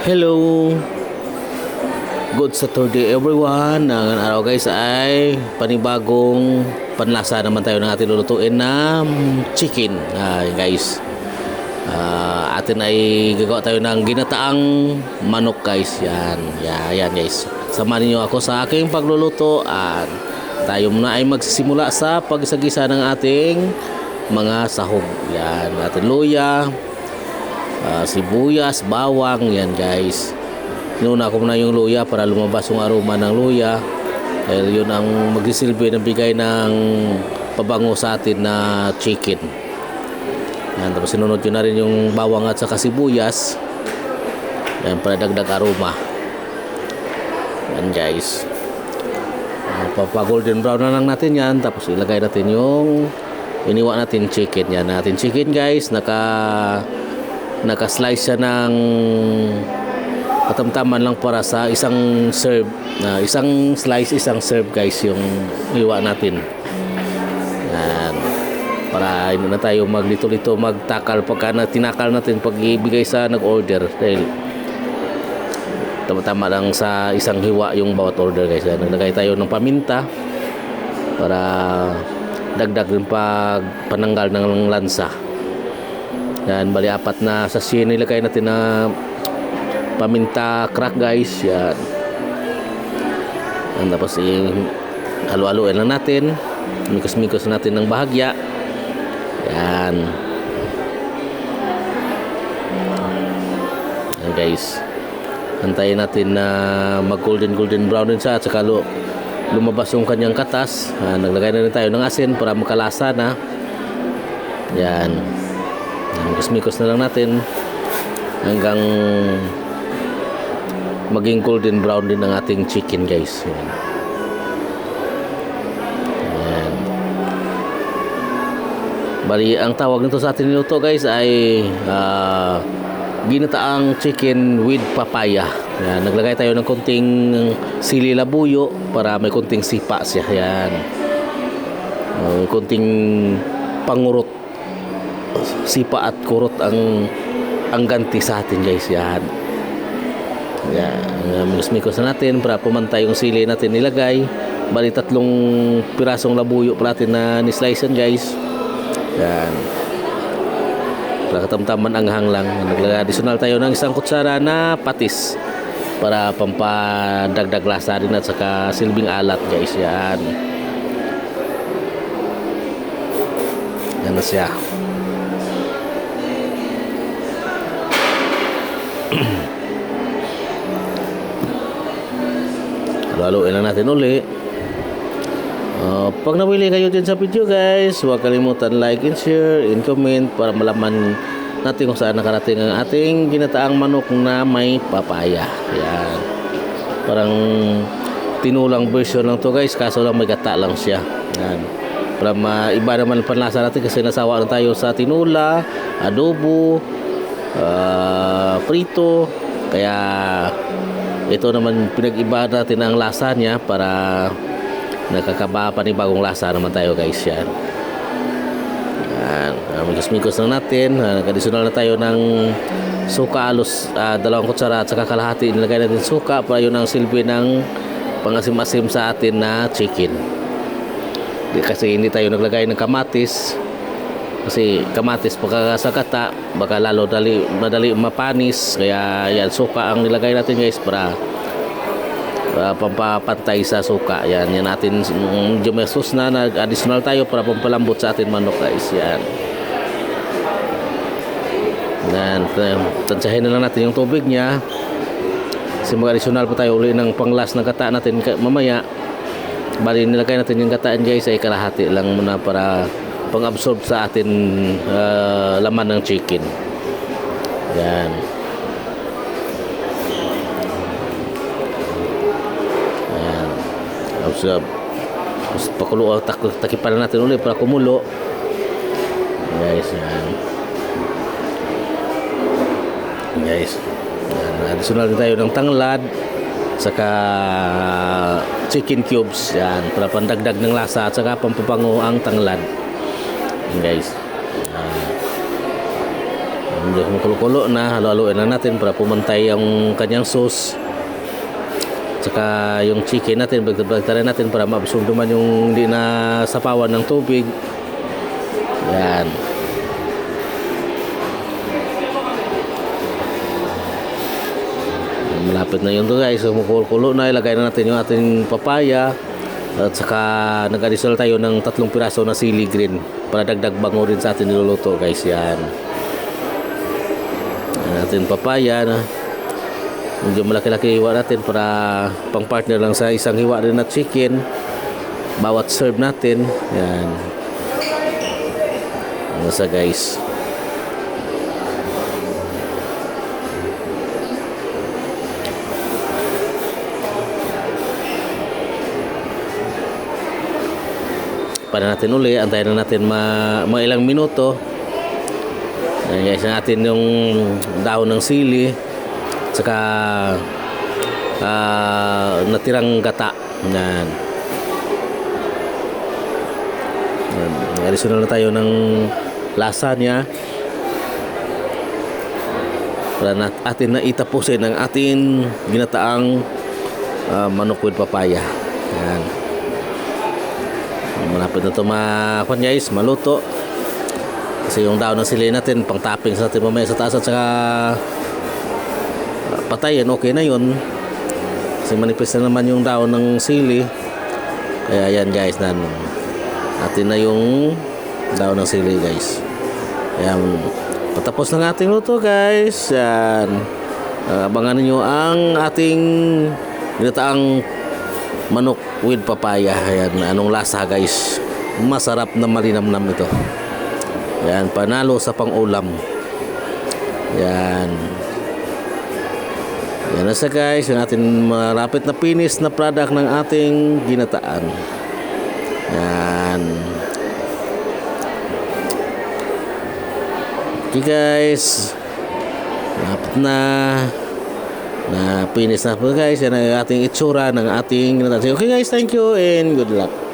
Hello. Good Saturday everyone. Ang araw guys ay panibagong panlasa naman tayo ng ating lulutuin na chicken. Ah, guys. Ah, atin ay gagawa tayo ng ginataang manok guys. Yan. Yan, yan guys. Samahan niyo ako sa aking pagluluto at tayo muna ay magsisimula sa pagisagisa ng ating mga sahog. Yan. Ating luya, Ah, sibuyas, bawang, yan guys. Inuna ko muna yung luya para lumabas yung aroma ng luya. Dahil yun ang magsisilbi ng bigay ng pabango sa atin na chicken. Yan, tapos sinunod yun na rin yung bawang at saka sibuyas. Yan, para dagdag aroma. Yan guys. Ah, Papa golden brown na lang natin yan. Tapos ilagay natin yung iniwa natin chicken. Yan natin chicken guys. Naka naka-slice siya ng katamtaman lang para sa isang serve na isang slice isang serve guys yung iwa natin. Yan. Para hindi na tayo maglito-lito magtakal pagka na tinakal natin pag ibigay sa nag-order. Dahil tama-tama lang sa isang hiwa yung bawat order guys. Yan. naglagay tayo ng paminta para dagdag rin pag pananggal ng lansa yan, bali apat na sachet nilagay natin na paminta crack guys. Yan. Yan tapos halo-haloin lang natin. Mikos-mikos natin ng bahagya. Yan. Yan guys. Antayin natin na mag golden golden brown din siya at saka lu- lumabas yung kanyang katas. Ah, naglagay na rin tayo ng asin para makalasa na. Yan. Mikos-mikos na lang natin hanggang maging golden brown din ang ating chicken guys. Yan. Yan. Bali, ang tawag nito sa atin niluto guys ay ah, ginataang chicken with papaya. Yan. Naglagay tayo ng konting sili labuyo para may konting sipa siya. Yan. Uh, konting pangurot sipa at kurot ang ang ganti sa atin guys. Yan. Yan. Mikos-mikos na natin para pumantay yung sili natin nilagay. Bali tatlong pirasong labuyo pa natin na ni-slice yan guys. Yan. Para katamtaman ang hanglang. Naglagay additional tayo ng isang kutsara na patis para pampadagdag lasa rin at saka silbing alat guys. Yan. Yan na siya Laluin lang natin uli. Uh, pag nawili kayo dyan sa video guys, huwag kalimutan like and share and comment para malaman natin kung saan nakarating ang ating ginataang manok na may papaya. Yan. Parang tinulang version lang to guys, kaso lang may gata lang siya. Yan. Para maiba naman ang panlasa natin kasi nasawa na tayo sa tinula, adobo, uh, prito. Kaya ito naman pinag-iba natin ang lasa niya para nakakaba pa ni bagong lasa naman tayo guys yan. Yan. Uh, Mikos-mikos lang natin. Uh, nag-additional na tayo ng suka alos uh, dalawang kutsara at saka kalahati nilagay natin suka para yun ang silbi ng pangasim-asim sa atin na chicken. Kasi hindi tayo naglagay ng kamatis kasi kamatis pagka sa kata baka lalo dali, madali mapanis. Kaya yan suka ang nilagay natin guys para para pampapantay sa suka. Yan yan natin may sauce na nag additional tayo para pampalambot sa atin manok guys. Yan. Yan tansyahin na lang natin yung tubig niya. Kasi mag additional pa tayo uli ng panglas ng kata natin mamaya. Bali nilagay natin yung kataan guys ay kalahati lang muna para pang-absorb sa atin uh, laman ng chicken. Yan. Yan. Absorb. Tapos pakulo, tak, takipan na natin ulit para kumulo. Guys, yan. Guys. Yan. Additional din tayo ng tanglad saka chicken cubes yan para pandagdag ng lasa at saka pampapango ang tanglad Yan, guys Medyo kumukulo na, halo-haloin na natin para pumantay ang kanyang sauce. Tsaka yung chicken natin, bagtarin natin para maabsorb naman yung hindi na sapawan ng tubig. Yan. Malapit na yun to guys. Kumukulo na, ilagay na natin yung ating papaya. At saka nag-additional tayo ng tatlong piraso na sili green para dagdag bango rin sa ating niluluto guys. Yan. Yan natin papaya na medyo malaki-laki hiwa natin para pang partner lang sa isang hiwa rin na chicken. Bawat serve natin. Yan. Ano sa guys. Para natin uli. Antayin na natin ma, mga ilang minuto. Ayan guys natin yung dahon ng sili. Saka ah, natirang gata. Yan additional na tayo ng lasa niya. Para nat atin na itapusin ang ating ginataang ah, manok with papaya. Yan malapit na ito ma kwan guys maluto. Kasi yung daon ng sili natin pang toppings natin mamaya sa taas at saka uh, patayin okay na yun. Kasi manipis na naman yung daon ng sili. Kaya yan guys nan atin na yung daon ng sili guys. Yan patapos ng ating luto guys. Yan uh, abangan niyo ang ating ginataang manok with papaya. Ayan, anong lasa guys? Masarap na malinamnam ito. Ayan, panalo sa pang-ulam. Ayan. Yan na siya guys, yung ating marapit na finish na product ng ating ginataan. Yan. Okay guys. Malapit na na finish na po guys yan ang ating itsura ng ating. Okay guys, thank you and good luck.